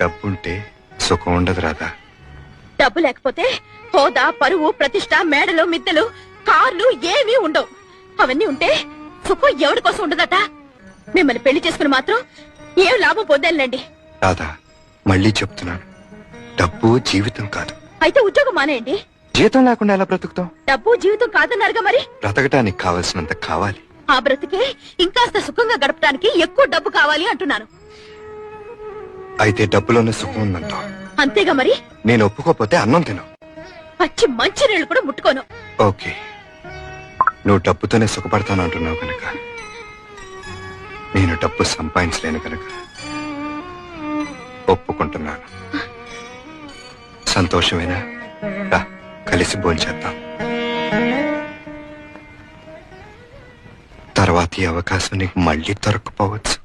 డబ్బుంటే సుఖం ఉండదు రాధా. డబ్బు లేకపోతే హోదా పరువు ప్రతిష్ట మేడలు మిద్దెలు కార్లు ఏమీ ఉండవు. అవన్నీ ఉంటే సుఖం ఎవరి కోసం ఉండదట? మిమ్మల్ని పెళ్ళి చేసుకుని మాత్రం ఏం లాభం పొందాలండి రాధా మళ్ళీ చెప్తున్నాను డబ్బు జీవితం కాదు. అయితే ఉద్యోగం మానేయండి. జీతం లేకుండా ఎలా బ్రతుకుతాం? డబ్బు జీవితం కాదన్నారుగా మరి? బ్రతకటానికి కావలసినంత కావాలి. ఆ బ్రతికే ఇంకాస్త సుఖంగా గడపడానికి ఎక్కువ డబ్బు కావాలి అంటున్నాను. అయితే డబ్బులోనే సుఖం ఉందంటావు. అంతేగా మరి? నేను ఒప్పుకోకపోతే అన్నం తిను. పచ్చి మంచి నీళ్ళు కూడా ముట్టుకోను. ఓకే. నువ్వు డబ్బుతోనే సుఖపడతాను అంటున్నావు కనుక. నేను డబ్బు సంపాదించలేను కనుక. ఒప్పుకుంటున్నాను. సంతోషమేనా? రా కలిసి భోంచేద్దాం తర్వాత ఈ అవకాశం నీకు మళ్ళీ దొరకపోవచ్చు.